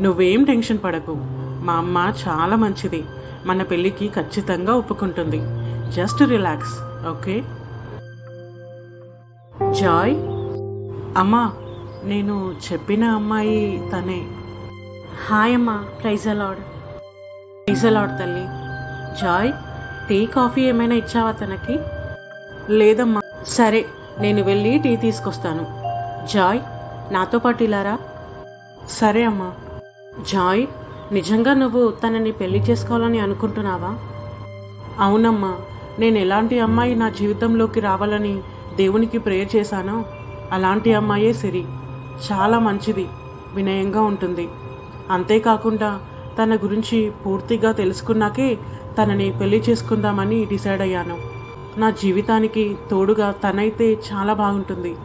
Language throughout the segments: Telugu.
నువ్వేం టెన్షన్ పడకు. మా అమ్మ చాలా మంచిది. మన పెళ్ళికి ఖచ్చితంగా ఒప్పుకుంటుంది. Just relax okay? జాయ్. అమ్మా నేను చెప్పిన అమ్మాయి తనే. హాయ్ అమ్మా ప్రైజ్ అలాడ్ అలాడ్ తల్లి. జాయ్. టీ కాఫీ ఏమైనా ఇచ్చావా తనకి? లేదమ్మా. సరే నేను వెళ్ళి టీ తీసుకొస్తాను. జాయ్. నాతో పాటు ఇలారా? సరే అమ్మా. జాయ్ నిజంగా నువ్వు తనని పెళ్ళి చేసుకోవాలని అనుకుంటున్నావా? అవునమ్మా నేను ఎలాంటి అమ్మాయి నా జీవితంలోకి రావాలని దేవునికి ప్రేయర్ చేశానో అలాంటి అమ్మాయే సిరి. చాలా మంచిది వినయంగా ఉంటుంది. అంతేకాకుండా తన గురించి పూర్తిగా తెలుసుకున్నాకే తనని పెళ్ళి చేసుకుందామని డిసైడ్ అయ్యాను. నా జీవితానికి తోడుగా తనైతే చాలా బాగుంటుంది.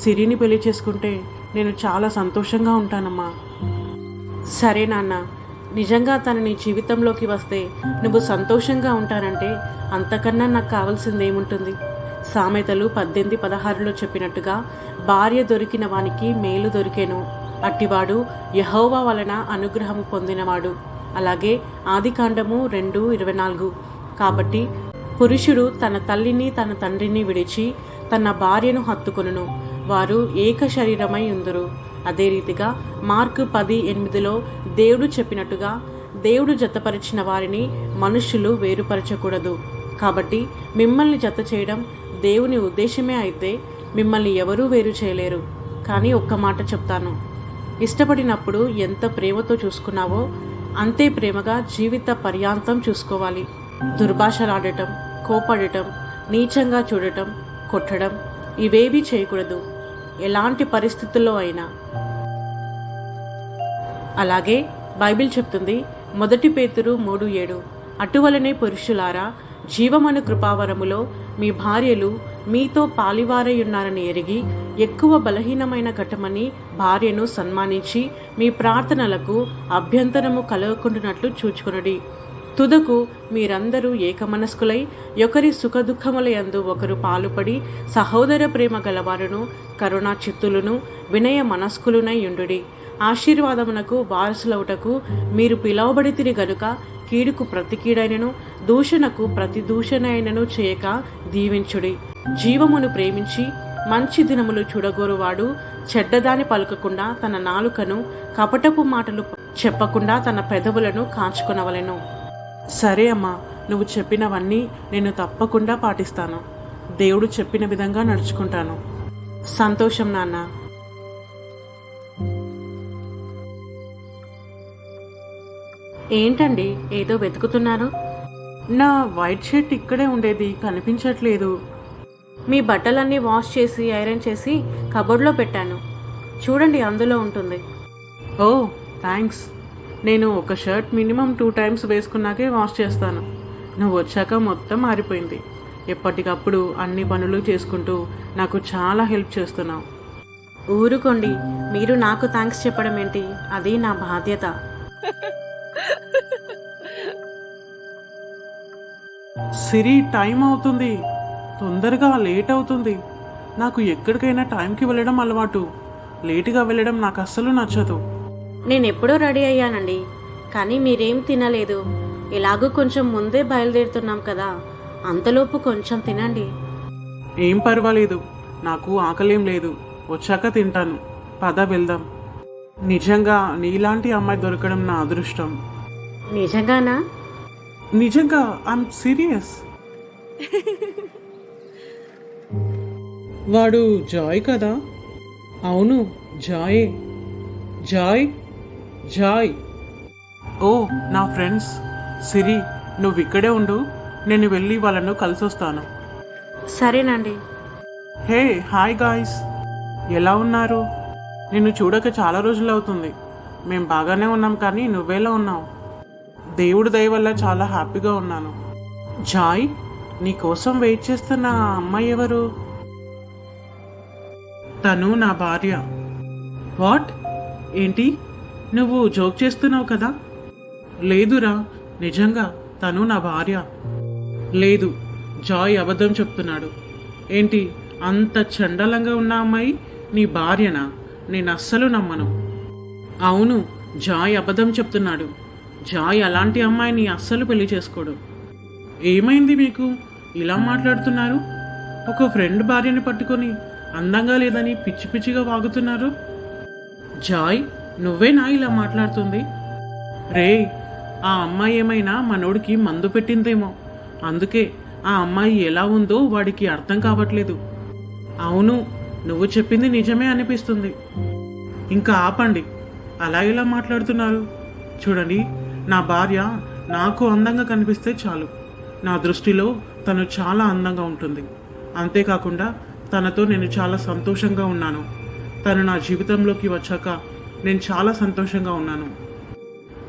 సిరిని పెళ్ళి చేసుకుంటే నేను చాలా సంతోషంగా ఉంటానమ్మా. సరే నాన్న నిజంగా తనని జీవితంలోకి వస్తే నువ్వు సంతోషంగా ఉంటానంటే అంతకన్నా నాకు కావాల్సింది ఏముంటుంది సామెతలు పద్దెనిమిది పదహారులో చెప్పినట్టుగా భార్య దొరికిన వానికి మేలు దొరికేను. అట్టివాడు యహోవా వలన అనుగ్రహం పొందినవాడు. అలాగే ఆదికాండము రెండు ఇరవై నాలుగు. కాబట్టి పురుషుడు తన తల్లిని తన తండ్రిని విడిచి తన భార్యను హత్తుకొనును. వారు ఏక శరీరమై ఉందరు. అదే రీతిగా మార్కు పది ఎనిమిదిలో దేవుడు చెప్పినట్టుగా దేవుడు జతపరిచిన వారిని మనుష్యులు వేరుపరచకూడదు. కాబట్టి మిమ్మల్ని జత చేయడం దేవుని ఉద్దేశమే అయితే మిమ్మల్ని ఎవరూ వేరు చేయలేరు. కానీ ఒక్క మాట చెప్తాను. ఇష్టపడినప్పుడు ఎంత ప్రేమతో చూసుకున్నావో అంతే ప్రేమగా జీవిత పర్యాంతం చూసుకోవాలి. దుర్భాషలాడటం కోపడటం నీచంగా చూడటం కొట్టడం ఇవేవీ చేయకూడదు. ఎలాంటి పరిస్థితుల్లో అయినా. అలాగే బైబిల్ చెప్తుంది మొదటి పేతురు మూడు ఏడు అటువలనే పురుషులారా జీవమను కృపావరములో మీ భార్యలు మీతో పాలివారై ఉన్నారని ఎరిగి ఎక్కువ బలహీనమైన ఘటమని భార్యను సన్మానించి మీ ప్రార్థనలకు అభ్యంతరము కలగకుండానట్లు చూచుకొనుడి. తుదకు మీరందరూ ఏకమనస్కులై ఒకరి సుఖదుఖములయందు ఒకరు పాలుపడి సహోదర ప్రేమ గలవారును కరుణా చిత్తులను వినయ మనస్కులునై ఉండుడి. ఆశీర్వాదమునకు వారసులవుటకు మీరు పిలవబడితిరి గనుక కీడుకు ప్రతి కీడైనను దూషణకు ప్రతి దూషణైనను చేయక దీవించుడి. జీవమును ప్రేమించి మంచి దినములు చూడగోరువాడు చెడ్డదాని పలుకకుండా తన నాలుకను కపటపు మాటలు చెప్పకుండా తన పెదవులను కాచుకొనవలెను. సరే అమ్మా నువ్వు చెప్పినవన్నీ నేను తప్పకుండా పాటిస్తాను. దేవుడు చెప్పిన విధంగా నడుచుకుంటాను. సంతోషం నాన్న. ఏంటండి ఏదో వెతుకుతున్నారు? నా వైట్ షర్ట్ ఇక్కడే ఉండేది కనిపించట్లేదు. మీ బట్టలన్నీ వాష్ చేసి ఐరన్ చేసి కబోర్డ్లో పెట్టాను. చూడండి అందులో ఉంటుంది. Oh thanks. నేను ఒక షర్ట్ మినిమం టూ టైమ్స్ వేసుకున్నాకే వాష్ చేస్తాను. నువ్వు వచ్చాక మొత్తం మారిపోయింది. ఎప్పటికప్పుడు అన్ని పనులు చేసుకుంటూ నాకు చాలా హెల్ప్ చేస్తున్నావు. ఊరుకోండి. మీరు నాకు థ్యాంక్స్ చెప్పడం ఏంటి? అది నా బాధ్యత. సిరి టైం అవుతుంది. తొందరగా లేట్ అవుతుంది. నాకు ఎక్కడికైనా టైంకి వెళ్ళడం అలవాటు. లేటుగా వెళ్ళడం నాకు అస్సలు నచ్చదు. నేను ఎప్పుడో రెడీ అయ్యానండి. కానీ మీరేం తినలేదు. ఎలాగో కొంచెం ముందే బయలుదేరుతున్నాం కదా. అంతలోపు కొంచెం తినండి. ఏం పర్వాలేదు. నాకు ఆకలేం లేదు. వచ్చాక తింటాను. పద వెళ్దాం. నిజంగా నీలాంటి అమ్మాయి దొరకడం నా అదృష్టం. నిజంగానా? నిజంగా ఐఎమ్ సీరియస్. వాడు జాయ్ కదా? అవును జాయే. Joy Joy. ఓ నా ఫ్రెండ్స్ సిరి నువ్వు ఇక్కడే ఉండు నేను వెళ్ళి వాళ్ళను కలిసొస్తాను. సరేనండి. Hey hi guys. ఎలా ఉన్నారు? నిన్ను చూడక చాలా రోజులు అవుతుంది. మేం బాగానే ఉన్నాం కానీ నువ్వెలా ఉన్నావు? దేవుడి దయ వల్ల చాలా హ్యాపీగా ఉన్నాను. జాయ్ నీ కోసం వెయిట్ చేస్తున్న ఆ అమ్మాయి ఎవరు? తను నా భార్య. వాట్? ఏంటి? నువ్వు జోక్ చేస్తున్నావు కదా? లేదురా నిజంగా తను నా భార్య. లేదు జాయ్ అబద్ధం చెప్తున్నాడు. ఏంటి అంత చండలంగా ఉన్న అమ్మాయి నీ భార్యనా? నేను అస్సలు నమ్మను. అవును జాయ్ అబద్ధం చెప్తున్నాడు. జాయ్ అలాంటి అమ్మాయిని అస్సలు పెళ్ళి చేసుకోడు. ఏమైంది మీకు? ఇలా మాట్లాడుతున్నారు? ఒక ఫ్రెండ్ భార్యని పట్టుకొని అందంగా లేదని పిచ్చి పిచ్చిగా వాగుతున్నారు? జాయ్ నువ్వేనా ఇలా మాట్లాడుతుంది? రే ఆ అమ్మాయి ఏమైనా మనోడికి మందు పెట్టిందేమో. అందుకే ఆ అమ్మాయి ఎలా ఉందో వాడికి అర్థం కావట్లేదు. అవును నువ్వు చెప్పింది నిజమే అనిపిస్తుంది. ఇంకా ఆపండి. అలా ఇలా మాట్లాడుతున్నారు. చూడండి నా భార్య నాకు అందంగా కనిపిస్తే చాలు. నా దృష్టిలో తను చాలా అందంగా ఉంటుంది. అంతేకాకుండా తనతో నేను చాలా సంతోషంగా ఉన్నాను. తను నా జీవితంలోకి వచ్చాక నేను చాలా సంతోషంగా ఉన్నాను.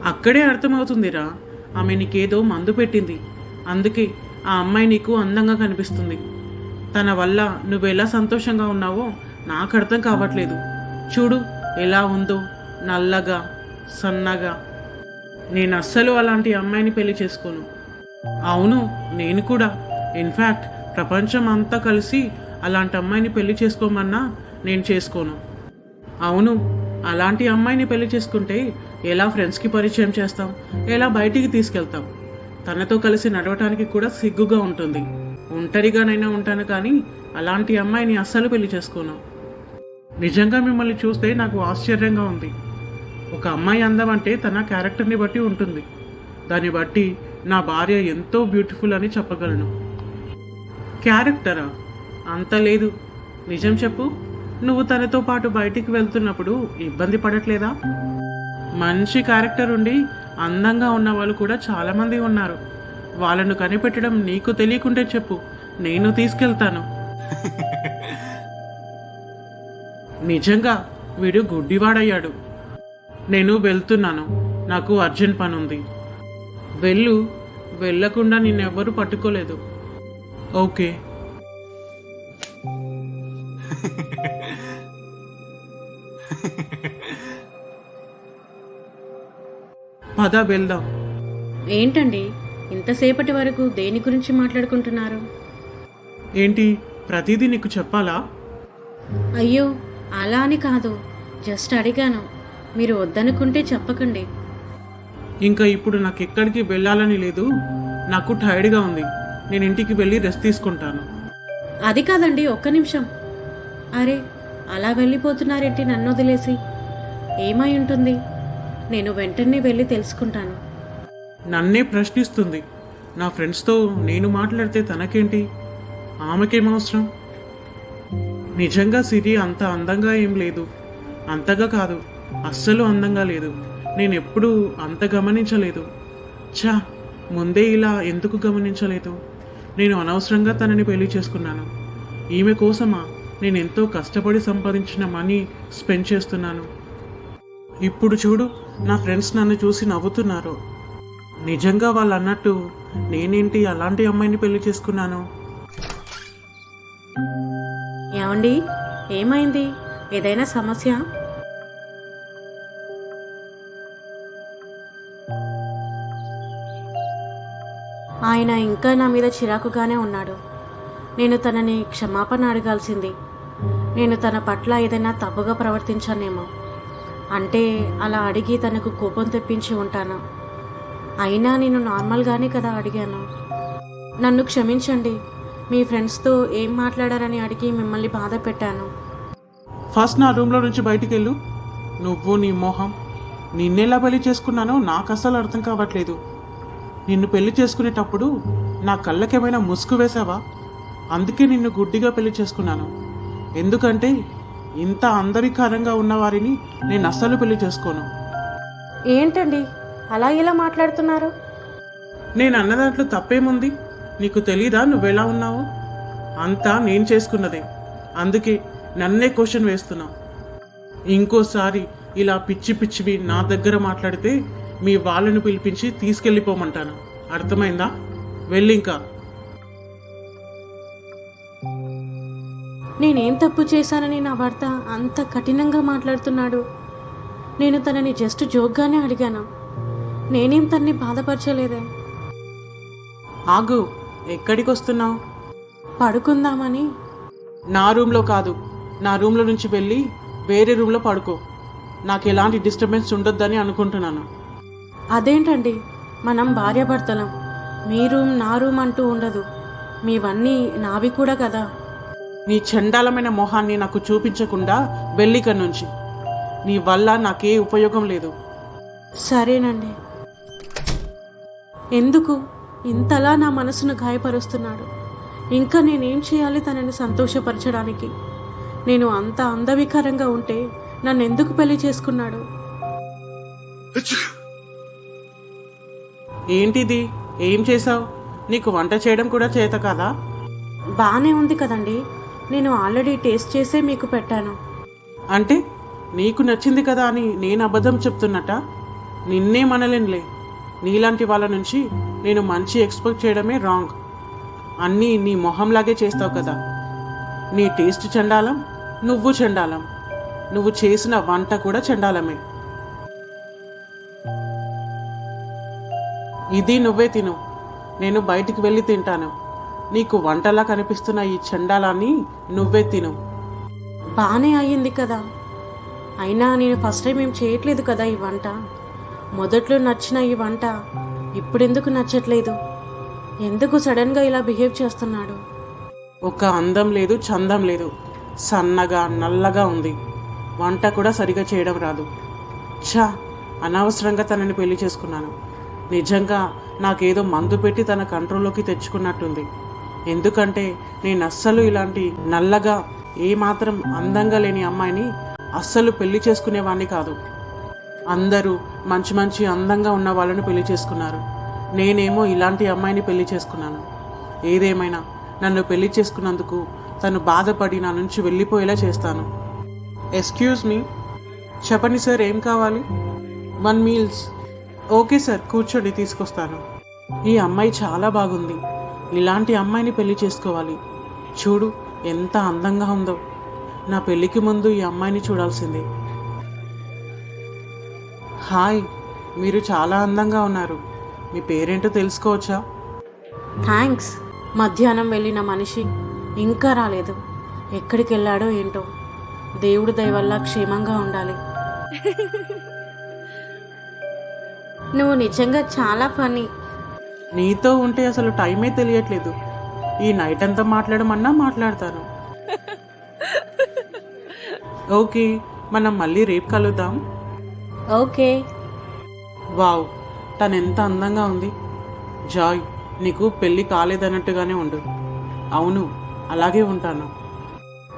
అక్కడే అర్థమవుతుందిరా ఆమె నీకేదో మందు పెట్టింది. అందుకే ఆ అమ్మాయి నీకు అందంగా కనిపిస్తుంది. తన వల్ల నువ్వు ఎలా సంతోషంగా ఉన్నావో నాకు అర్థం కావట్లేదు. చూడు ఎలా ఉందో నల్లగా సన్నగా. నేను అస్సలు అలాంటి అమ్మాయిని పెళ్ళి చేసుకోను. అవును నేను కూడా. ఇన్ఫ్యాక్ట్ ప్రపంచం అంతా కలిసి అలాంటి అమ్మాయిని పెళ్ళి చేసుకోమన్నా నేను చేసుకోను. అవును అలాంటి అమ్మాయిని పెళ్ళి చేసుకుంటే ఎలా ఫ్రెండ్స్కి పరిచయం చేస్తాం? ఎలా బయటికి తీసుకెళ్తాం? తనతో కలిసి నడవటానికి కూడా సిగ్గుగా ఉంటుంది. ఒంటరిగానైనా ఉంటాను కానీ అలాంటి అమ్మాయిని అస్సలు పెళ్ళి చేసుకోను. నిజంగా మిమ్మల్ని చూస్తే నాకు ఆశ్చర్యంగా ఉంది. ఒక అమ్మాయి అందం అంటే తన క్యారెక్టర్ని బట్టి ఉంటుంది. దాన్ని బట్టి నా భార్య ఎంతో బ్యూటిఫుల్ అని చెప్పగలను. క్యారెక్టరా? అంత లేదు. నిజం చెప్పు. నువ్వు తనతో పాటు బయటికి వెళ్తున్నప్పుడు ఇబ్బంది పడట్లేదా? మంచి క్యారెక్టర్ ఉండి అందంగా ఉన్న వాళ్ళు కూడా చాలా మంది ఉన్నారు. వాళ్ళను కనిపెట్టడం నీకు తెలియకుంటే చెప్పు. నేను తీసుకెళ్తాను. నిజంగా వీడు గుడ్డివాడయ్యాడు. నేను వెళ్తున్నాను. నాకు అర్జెంట్ పని ఉంది వెళ్ళు. వెళ్ళకుండా నిన్నెవ్వరూ పట్టుకోలేదు. ఓకే. పద వెళ్దాం. ఏంటండి? ఇంతసేపటి వరకు దేని గురించి మాట్లాడుకుంటున్నారు? ఏంటి? ప్రతిదీ నీకు చెప్పాలా? అయ్యో అలా అని కాదు. జస్ట్ అడిగాను. మీరు వద్దనుకుంటే చెప్పకండి. ఇంకా ఇప్పుడు నాకు ఎక్కడికి వెళ్ళాలని లేదు. నాకు టైర్డ్గా ఉంది. నేను ఇంటికి వెళ్ళి రెస్ట్ తీసుకుంటాను. అది కాదండి ఒక్క నిమిషం. అరే అలా వెళ్ళిపోతున్నారేంటి నన్ను వదిలేసి? ఏమై ఉంటుంది? నేను వెంటనే వెళ్ళి తెలుసుకుంటాను. నన్నే ప్రశ్నిస్తుంది. నా ఫ్రెండ్స్తో నేను మాట్లాడితే తనకేంటి? ఆమెకేం అవసరం నిజంగా సిరి అంత అందంగా ఏం లేదు. అంతగా కాదు అస్సలు అందంగా లేదు. నేను ఎప్పుడూ అంత గమనించలేదు. ఛా ముందే ఇలా ఎందుకు గమనించలేదు? నేను అనవసరంగా తనని పెళ్ళి చేసుకున్నాను. ఈమె కోసమా నేను ఎంతో కష్టపడి సంపాదించిన మనీ స్పెండ్ చేస్తున్నాను. ఇప్పుడు చూడు నా ఫ్రెండ్స్ నన్ను చూసి నవ్వుతున్నారు. నిజంగా వాళ్ళు అన్నట్టు నేనేంటి అలాంటి అమ్మాయిని పెళ్ళి చేసుకున్నాను? ఏమండి? ఏమైంది? ఏదైనా సమస్య? ఆయన ఇంకా నా మీద చిరాకుగానే ఉన్నాడు. నేను తనని క్షమాపణ అడగాల్సింది. నేను తన పట్ల ఏదైనా తప్పుగా ప్రవర్తించానేమో. అంటే అలా అడిగి తనకు కోపం తెప్పించి ఉంటాను? అయినా నేను నార్మల్గానే కదా అడిగాను. నన్ను క్షమించండి. మీ ఫ్రెండ్స్తో ఏం మాట్లాడారని అడిగి మిమ్మల్ని బాధ పెట్టాను. ఫస్ట్ నా రూమ్లో నుంచి బయటికి వెళ్ళు నువ్వు నీ మొహం నిన్నెలా పెళ్ళి చేసుకున్నానో నాకు అసలు అర్థం కావట్లేదు. నిన్ను పెళ్ళి చేసుకునేటప్పుడు నా కళ్ళకేమైనా ముసుగు వేసావా అందుకే నిన్ను గుడ్డిగా పెళ్ళి చేసుకున్నాను. ఎందుకంటే ఇంత అందరికరంగా ఉన్న వారిని నేను అస్సలు పెళ్ళి చేసుకోను. ఏంటండి? అలా ఇలా మాట్లాడుతున్నారు? నేను అన్న దాంట్లో తప్పేముంది? నీకు తెలీదా నువ్వెలా ఉన్నావు? అంతా నేను చేసుకున్నదే. అందుకే నన్నే క్వశ్చన్ వేస్తున్నావు ఇంకోసారి ఇలా పిచ్చి పిచ్చివి నా దగ్గర మాట్లాడితే మీ వాళ్ళను పిలిపించి తీసుకెళ్ళిపోమంటాను. అర్థమైందా? వెళ్ళింకా. నేనేం తప్పు చేశానని నా భర్త అంత కఠినంగా మాట్లాడుతున్నాడు. నేను తనని జస్ట్ జోక్గానే అడిగాను. నేనేం తన్ని బాధపరచలేదే. ఆగు ఎక్కడికి వస్తున్నావు పడుకుందామని. నా రూమ్లో కాదు. నా రూమ్లో నుంచి వెళ్ళి వేరే రూమ్లో పడుకో. నాకు ఎలాంటి డిస్టర్బెన్స్ ఉండొద్దని అనుకుంటున్నాను. అదేంటండి? మనం భార్యాభర్తలం. మీ రూమ్ నా రూమ్ అంటూ ఉండదు. మీవన్నీ నావి కూడా కదా. నీ చండాలమైన మొహాన్ని నాకు చూపించకుండా వెళ్ళిక నుంచి. నీ వల్ల నాకే ఉపయోగం లేదు. సరేనండి. ఎందుకు? ఇంతలా నా మనసును గాయపరుస్తున్నాడు. ఇంకా నేనేం చేయాలి తనని సంతోషపరచడానికి? నేను అంత అందవికారంగా ఉంటే నన్ను ఎందుకు పెళ్ళి చేసుకున్నాడు? ఏంటిది? ఏం చేసావు నీకు వంట చేయడం కూడా చేత కదా? బానే ఉంది కదండి. నేను ఆల్రెడీ టేస్ట్ చేసే మీకు పెట్టాను. అంటే నీకు నచ్చింది కదా అని నేను అబద్ధం చెప్తున్నట? నిన్నే మనలేనులే. నీలాంటి వాళ్ళ నుంచి నేను మంచి ఎక్స్పెక్ట్ చేయడమే రాంగ్ అన్నీ నీ మొహంలాగే చేస్తావు కదా. నీ టేస్ట్ చండాలం నువ్వు చండాలం. నువ్వు చేసిన వంట కూడా చండాలమే. ఇది నువ్వే తిను. నేను బయటికి వెళ్ళి తింటాను. నీకు వంటలా కనిపిస్తున్న ఈ చండాలాన్ని నువ్వే తిను. బానే అయ్యింది కదా. అయినా నేను ఫస్ట్ టైం ఏం చేయట్లేదు కదా ఈ వంట. మొదట్లో నచ్చిన ఈ వంట ఇప్పుడెందుకు నచ్చట్లేదు? ఎందుకు సడన్గా ఇలా బిహేవ్ చేస్తున్నాడు? ఒక అందం లేదు చందం లేదు. సన్నగా నల్లగా ఉంది. వంట కూడా సరిగా చేయడం రాదు. ఛా! అనవసరంగా తనని పెళ్ళి చేసుకున్నాను. నిజంగా నాకేదో మందు పెట్టి తన కంట్రోల్లోకి తెచ్చుకున్నట్టుంది. ఎందుకంటే నేను అస్సలు ఇలాంటి నల్లగా ఏమాత్రం అందంగా లేని అమ్మాయిని అస్సలు పెళ్ళి చేసుకునేవాడిని కాదు. అందరూ మంచి మంచి అందంగా ఉన్న వాళ్ళని పెళ్ళి చేసుకున్నారు. నేనేమో ఇలాంటి అమ్మాయిని పెళ్ళి చేసుకున్నాను. ఏదేమైనా నన్ను పెళ్ళి చేసుకున్నందుకు తను బాధపడి నా నుంచి వెళ్ళిపోయేలా చేస్తాను. ఎక్స్క్యూజ్ మీ చెప్పండి సార్ ఏం కావాలి? One meals. ఓకే సార్ కూర్చోండి తీసుకొస్తాను. ఈ అమ్మాయి చాలా బాగుంది. ఇలాంటి అమ్మాయిని పెళ్ళి చేసుకోవాలి. చూడు ఎంత అందంగా ఉందో. నా పెళ్ళికి ముందు ఈ అమ్మాయిని చూడాల్సిందే. హాయ్ మీరు చాలా అందంగా ఉన్నారు. మీ పేరేంటో తెలుసుకోవచ్చా? థ్యాంక్స్. మధ్యాహ్నం వెళ్ళిన మనిషి ఇంకా రాలేదు. ఎక్కడికి వెళ్ళాడో ఏంటో. దేవుడి దయ వల్ల క్షేమంగా ఉండాలి. నువ్వు నిజంగా చాలా ఫనీ నీతో ఉంటే అసలు టైమే తెలియట్లేదు. ఈ నైట్ అంతా మాట్లాడమన్నా మాట్లాడతాను. ఓకే మనం మళ్ళీ రేపు కలుద్దాం. ఓకే. వావ్ తను ఎంత అందంగా ఉంది. జాయ్ నీకు పెళ్ళి కాలేదన్నట్టుగానే ఉండు. అవును అలాగే ఉంటాను.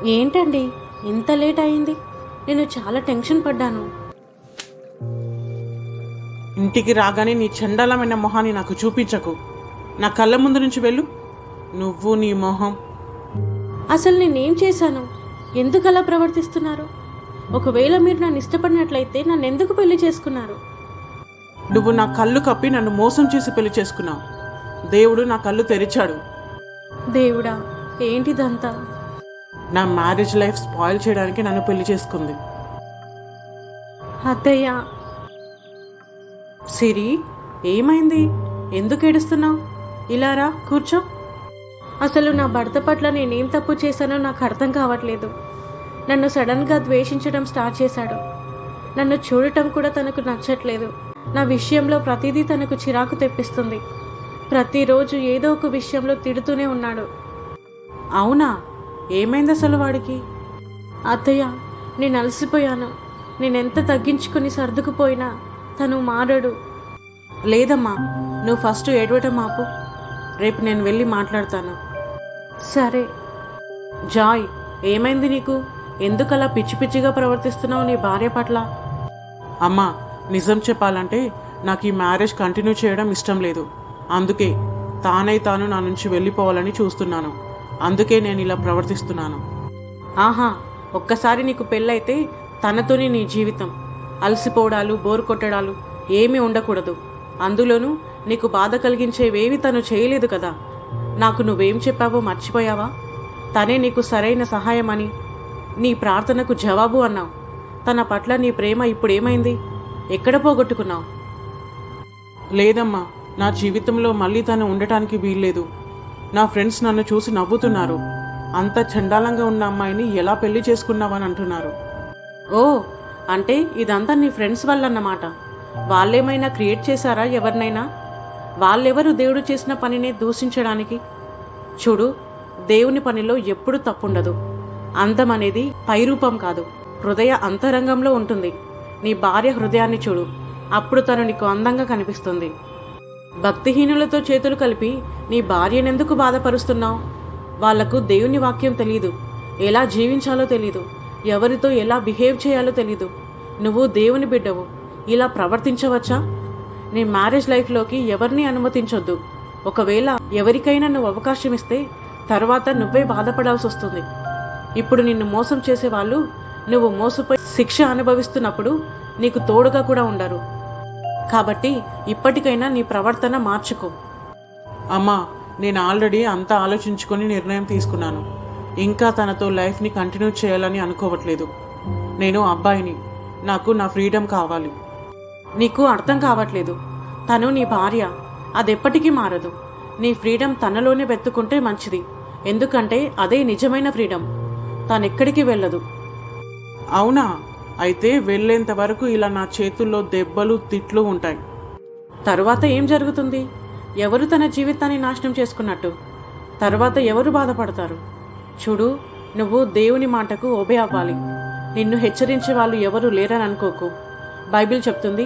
ఏంటండి ఇంత లేట్ అయింది? నేను చాలా టెన్షన్ పడ్డాను. ఇంటికి రాగానే నీ చండాలమైన మొహాన్ని నాకు చూపించకు. నా కళ్ళ ముందు నుంచి వెళ్ళు. నువ్వు నీ మొహం. అసలు నేనేం చేశాను? ఎందుకు అలా ప్రవర్తిస్తున్నారు? ఒకవేళ మీరు నన్ను ఇష్టపడినట్లయితే నన్ను ఎందుకు పెళ్ళి చేసుకున్నారు? నువ్వు నా కళ్ళు కప్పి నన్ను మోసం చేసి పెళ్ళి చేసుకున్నావు. దేవుడు నా కళ్ళు తెరిచాడు. దేవుడా ఏంటిదంతా? నా మ్యారేజ్ లైఫ్ స్పాయిల్ చేయడానికి నన్ను పెళ్ళి చేసుకుంది. అత్తయ్య సిరి ఏమైంది? ఎందుకు ఏడుస్తున్నావు? ఇలా రా కూర్చో. అసలు నా భర్త పట్ల నేనేం తప్పు చేశానో నాకు అర్థం కావట్లేదు. నన్ను సడన్గా ద్వేషించడం స్టార్ట్ చేశాడు. నన్ను చూడటం కూడా తనకు నచ్చట్లేదు. నా విషయంలో ప్రతిదీ తనకు చిరాకు తెప్పిస్తుంది. ప్రతిరోజు ఏదో ఒక విషయంలో తిడుతూనే ఉన్నాడు. అవునా? ఏమైంది అసలు వాడికి? అత్తయ్య నేను అలసిపోయాను. నేనెంత తగ్గించుకుని సర్దుకుపోయినా తను మారడు. లేదమ్మా నువ్వు ఫస్ట్ ఏడవటం ఆపు. రేపు నేను వెళ్ళి మాట్లాడతాను. సరే. జాయ్ ఏమైంది నీకు? ఎందుకు అలా పిచ్చి పిచ్చిగా ప్రవర్తిస్తున్నావు నీ భార్య పట్ల? అమ్మా నిజం చెప్పాలంటే నాకు ఈ మ్యారేజ్ కంటిన్యూ చేయడం ఇష్టం లేదు. అందుకే తానై తాను నా నుంచి వెళ్ళిపోవాలని చూస్తున్నాను. అందుకే నేను ఇలా ప్రవర్తిస్తున్నాను. ఆహా ఒక్కసారి నీకు పెళ్ళైతే తనతోనే నీ జీవితం. అలసిపోవడాలు బోరు కొట్టడాలు ఏమీ ఉండకూడదు. అందులోనూ నీకు బాధ కలిగించేవేవి తను చేయలేదు కదా. నాకు నువ్వేం చెప్పావో మర్చిపోయావా? తనే నీకు సరైన సహాయమని నీ ప్రార్థనకు జవాబు అన్నావు. తన పట్ల నీ ప్రేమ ఇప్పుడేమైంది? ఎక్కడ పోగొట్టుకున్నావు? లేదమ్మా నా జీవితంలో మళ్ళీ తను ఉండటానికి వీల్లేదు. నా ఫ్రెండ్స్ నన్ను చూసి నవ్వుతున్నారు. అంత చండాలంగా ఉన్న అమ్మాయిని ఎలా పెళ్ళి చేసుకున్నావని అంటున్నారు. ఓ అంటే ఇదంతా నీ ఫ్రెండ్స్ వాళ్ళన్నమాట వాళ్ళేమైనా క్రియేట్ చేశారా ఎవరినైనా? వాళ్ళెవరు దేవుడు చేసిన పనిని దూషించడానికి? చూడు దేవుని పనిలో ఎప్పుడు తప్పుండదు. అందం అనేది పైరూపం కాదు. హృదయ అంతరంగంలో ఉంటుంది. నీ భార్య హృదయాన్ని చూడు. అప్పుడు తను నీకు అందంగా కనిపిస్తుంది. భక్తిహీనులతో చేతులు కలిపి నీ భార్యనెందుకు బాధపరుస్తున్నావు? వాళ్ళకు దేవుని వాక్యం తెలియదు ఎలా జీవించాలో తెలియదు ఎవరితో ఎలా బిహేవ్ చేయాలో తెలీదు. నువ్వు దేవుని బిడ్డవు. ఇలా ప్రవర్తించవచ్చా? నీ మ్యారేజ్ లైఫ్లోకి ఎవరిని అనుమతించొద్దు. ఒకవేళ ఎవరికైనా నువ్వు అవకాశం ఇస్తే తర్వాత నువ్వే బాధపడాల్సి వస్తుంది. ఇప్పుడు నిన్ను మోసం చేసే వాళ్ళు నువ్వు మోసపోయి శిక్ష అనుభవిస్తున్నప్పుడు నీకు తోడుగా కూడా ఉండరు. కాబట్టి ఇప్పటికైనా నీ ప్రవర్తన మార్చుకో. అమ్మా నేను ఆల్రెడీ అంతా ఆలోచించుకొని నిర్ణయం తీసుకున్నాను. ఇంకా తనతో లైఫ్ని కంటిన్యూ చేయాలని అనుకోవట్లేదు. నేను అబ్బాయిని నాకు నా ఫ్రీడమ్ కావాలి. నీకు అర్థం కావట్లేదు. తను నీ భార్య అదెప్పటికీ మారదు. నీ ఫ్రీడమ్ తనలోనే వెతుకుంటే మంచిది. ఎందుకంటే అదే నిజమైన ఫ్రీడమ్. తనెక్కడికి వెళ్ళదు. అవునా? అయితే వెళ్ళేంత వరకు ఇలా నా చేతుల్లో దెబ్బలు తిట్లు ఉంటాయి. తరువాత ఏం జరుగుతుంది? ఎవరు తన జీవితాన్ని నాశనం చేసుకున్నట్టు? తర్వాత ఎవరు బాధపడతారు? చూడు నువ్వు దేవుని మాటకు ఒబే అవ్వాలి. నిన్ను హెచ్చరించే వాళ్ళు ఎవరు లేరని అనుకోకు బైబిల్ చెప్తుంది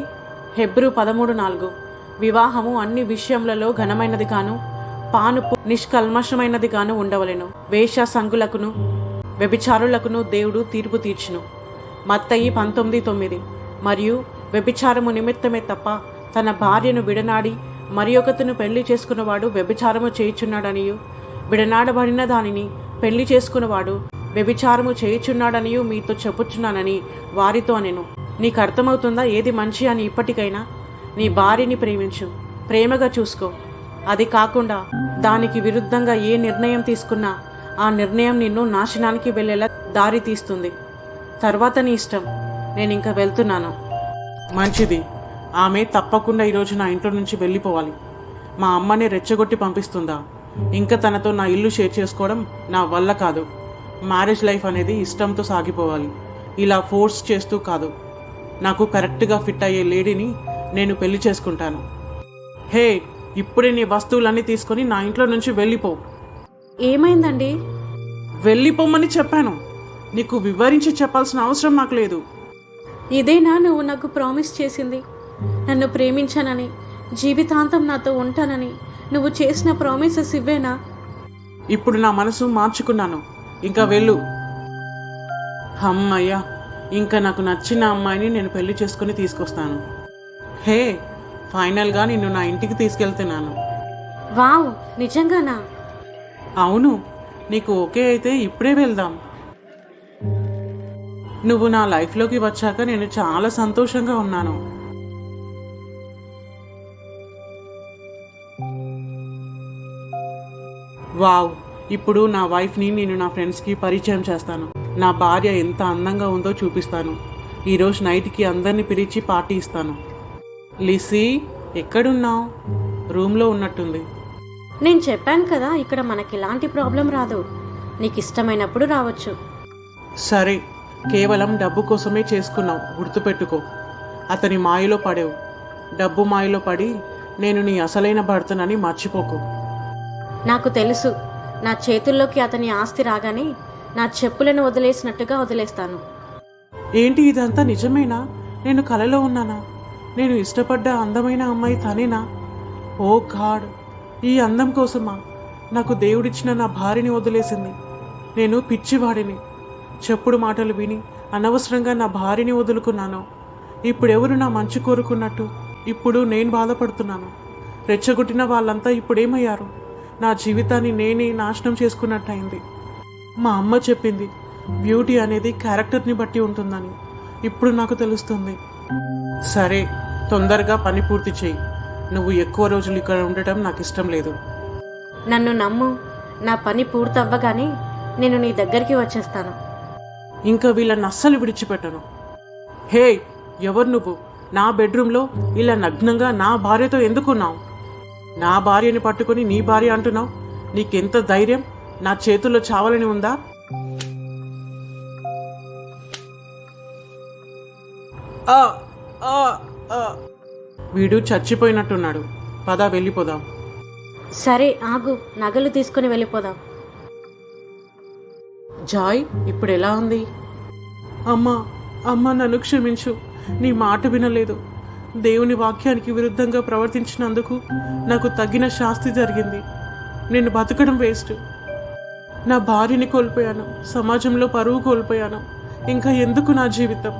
హెబ్రూ పదమూడు నాలుగు వివాహము అన్ని విషయములలో ఘనమైనది కాను పాను నిష్కల్మషమైనది కాను ఉండవలెను. వేష సంగులకును వ్యభిచారులకును దేవుడు తీర్పు తీర్చును. మత్తయి పంతొమ్మిది తొమ్మిది మరియు వ్యభిచారము నిమిత్తమే తప్ప తన భార్యను విడనాడి మరి ఒకతను పెళ్ళి చేసుకున్నవాడు వ్యభిచారము చేయుచున్నాడనియు విడనాడబడిన దానిని పెళ్ళి చేసుకున్నవాడు వ్యభిచారము చేయుచున్నాడనియూ మీతో చెప్పుచున్నానని వారితో నేను నీకు అర్థమవుతుందా ఏది మంచి అని ఇప్పటికైనా? నీ భార్యని ప్రేమించు. ప్రేమగా చూసుకో. అది కాకుండా దానికి విరుద్ధంగా ఏ నిర్ణయం తీసుకున్నా ఆ నిర్ణయం నిన్ను నాశనానికి వెళ్ళేలా దారి తీస్తుంది. తర్వాత నీ ఇష్టం. నేను ఇంకా వెళ్తున్నాను. మంచిది. ఆమె తప్పకుండా ఈరోజు నా ఇంట్లో నుంచి వెళ్ళిపోవాలి. మా అమ్మని రెచ్చగొట్టి పంపిస్తుందా? ఇంకా తనతో నా ఇల్లు షేర్ చేసుకోవడం నా వల్ల కాదు. మ్యారేజ్ లైఫ్ అనేది ఇష్టంతో సాగిపోవాలి. ఇలా ఫోర్స్ చేస్తూ కాదు. నాకు కరెక్ట్గా ఫిట్ అయ్యే లేడీని నేను పెళ్ళి చేసుకుంటాను. హే ఇప్పుడే నీ వస్తువులన్నీ తీసుకొని నా ఇంట్లో నుంచి వెళ్ళిపో. ఏమైందండి? వెళ్ళిపోమని చెప్పాను. నీకు వివరించి చెప్పాల్సిన అవసరం నాకు లేదు. ఇదేనా నువ్వు నాకు ప్రామిస్ చేసింది? నన్ను ప్రేమించానని జీవితాంతం నాతో ఉంటానని. నువ్వు చేసిన ప్రామిసెస్ ఇవ్వేనా ఇప్పుడు నా మనసు మార్చుకున్నాను. ఇంకా వెళ్ళు. అమ్మయ్యా ఇంకా నాకు నచ్చిన అమ్మాయిని నేను పెళ్ళి చేసుకుని తీసుకొస్తాను. హే ఫైనల్గా నిన్ను నా ఇంటికి తీసుకెళ్తున్నాను. వావ్ నిజంగానా? అవును నీకు ఓకే అయితే ఇప్పుడే వెళ్దాం. నువ్వు నా లైఫ్లోకి వచ్చాక నేను చాలా సంతోషంగా ఉన్నాను. వావ్ ఇప్పుడు నా వైఫ్ని నేను నా ఫ్రెండ్స్కి పరిచయం చేస్తాను. నా భార్య ఎంత అందంగా ఉందో చూపిస్తాను. ఈరోజు నైట్కి అందరిని పిలిచి పార్టీ ఇస్తాను. లిసీ ఎక్కడున్నావు? రూమ్లో ఉన్నట్టుంది. నేను చెప్పాను కదా ఇక్కడ మనకి ఎలాంటి ప్రాబ్లం రాదు. నీకు ఇష్టమైనప్పుడు రావచ్చు. సరే కేవలం డబ్బు కోసమే చేసుకున్నావు. గుర్తుపెట్టుకో. అతని మాయలో పడేవు. డబ్బు మాయలో పడి నేను నీ అసలైన భర్తనని మర్చిపోకు. నాకు తెలుసు. నా చేతుల్లోకి అతని ఆస్తి రాగానే నా చెప్పులను వదిలేసినట్టుగా వదిలేస్తాను. ఏంటి ఇదంతా నిజమేనా? నేను కలలో ఉన్నానా? నేను ఇష్టపడ్డ అందమైన అమ్మాయి తనేనా? Oh god! ఈ అందం కోసమా? నాకు దేవుడిచ్చిన నా భార్యని వదిలేసింది. నేను పిచ్చివాడిని. చెప్పుడు మాటలు విని అనవసరంగా నా భార్యని వదులుకున్నాను. ఇప్పుడెవరు నా మంచి కోరుకున్నట్టు? ఇప్పుడు నేను బాధపడుతున్నాను. రెచ్చగొట్టిన వాళ్ళంతా ఇప్పుడేమయ్యారు? నా జీవితాన్ని నేనే నాశనం చేసుకున్నట్టయింది. మా అమ్మ చెప్పింది బ్యూటీ అనేది క్యారెక్టర్ని బట్టి ఉంటుందని. ఇప్పుడు నాకు తెలుస్తుంది. సరే తొందరగా పని పూర్తి చేయి. నువ్వు ఎక్కువ రోజులు ఇక్కడ ఉండటం నాకు ఇష్టం లేదు. నన్ను నమ్ము. నా పని పూర్తవ్వగానే నేను నీ దగ్గరికి వచ్చేస్తాను. ఇంకా వీళ్ళని అస్సలు విడిచిపెట్టను. హే ఎవరు నువ్వు? నా బెడ్రూమ్లో ఇలా నగ్నంగా నా భార్యతో ఎందుకున్నావు? నా భార్యని పట్టుకొని నీ భార్య అంటున్నావు? నీకెంత ధైర్యం? నా చేతుల్లో చావాలని ఉందా? ఆ, ఆ, ఆ. వీడు చచ్చిపోయినట్టున్నాడు. పద వెళ్ళిపోదాం. సరే ఆగు. నగలు తీసుకుని వెళ్ళిపోదాం. జాయ్ ఇప్పుడు ఎలా ఉంది? అమ్మా అమ్మ నన్ను క్షమించు. నీ మాట వినలేదు. దేవుని వాక్యానికి విరుద్ధంగా ప్రవర్తించినందుకు నాకు తగిన శాస్తి జరిగింది. నేను బతకడం వేస్ట్. నా భార్యని కోల్పోయాను. సమాజంలో పరువు కోల్పోయాను. ఇంకా ఎందుకు నా జీవితం?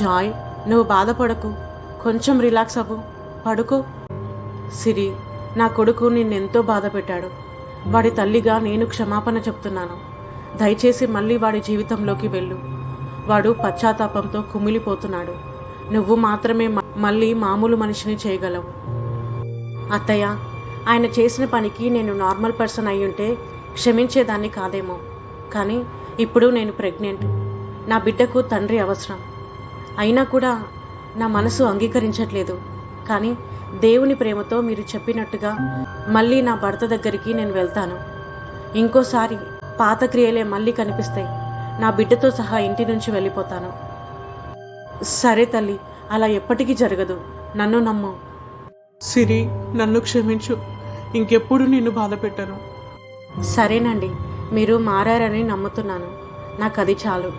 జాయ్ నువ్వు బాధపడకు. కొంచెం రిలాక్స్ అవ్వు. పడుకో. సిరి నా కొడుకు నిన్నెంతో బాధ పెట్టాడు వాడి తల్లిగా నేను క్షమాపణ చెప్తున్నాను. దయచేసి మళ్ళీ వాడి జీవితంలోకి వెళ్ళు. వాడు పశ్చాత్తాపంతో కుమిలిపోతున్నాడు. నువ్వు మాత్రమే మా మళ్ళీ మామూలు మనిషిని చేయగలవు. అత్తయ్య ఆయన చేసిన పనికి నేను నార్మల్ పర్సన్ అయ్యుంటే క్షమించేదాన్ని కాదేమో. కానీ ఇప్పుడు నేను ప్రెగ్నెంట్. నా బిడ్డకు తండ్రి అవసరం. అయినా కూడా నా మనసు అంగీకరించట్లేదు. కానీ దేవుని ప్రేమతో మీరు చెప్పినట్టుగా మళ్ళీ నా భర్త దగ్గరికి నేను వెళ్తాను. ఇంకోసారి పాత క్రియలే మళ్ళీ కనిపిస్తాయి. నా బిడ్డతో సహా ఇంటి నుంచి వెళ్ళిపోతాను. సరే తల్లి అలా ఎప్పటికీ జరగదు. నన్ను నమ్ము. సిరి నన్ను క్షమించు. ఇంకెప్పుడు నిన్ను బాధ పెట్టను. సరేనండి. మీరు మారారని నమ్ముతున్నాను. నాకు అది చాలు.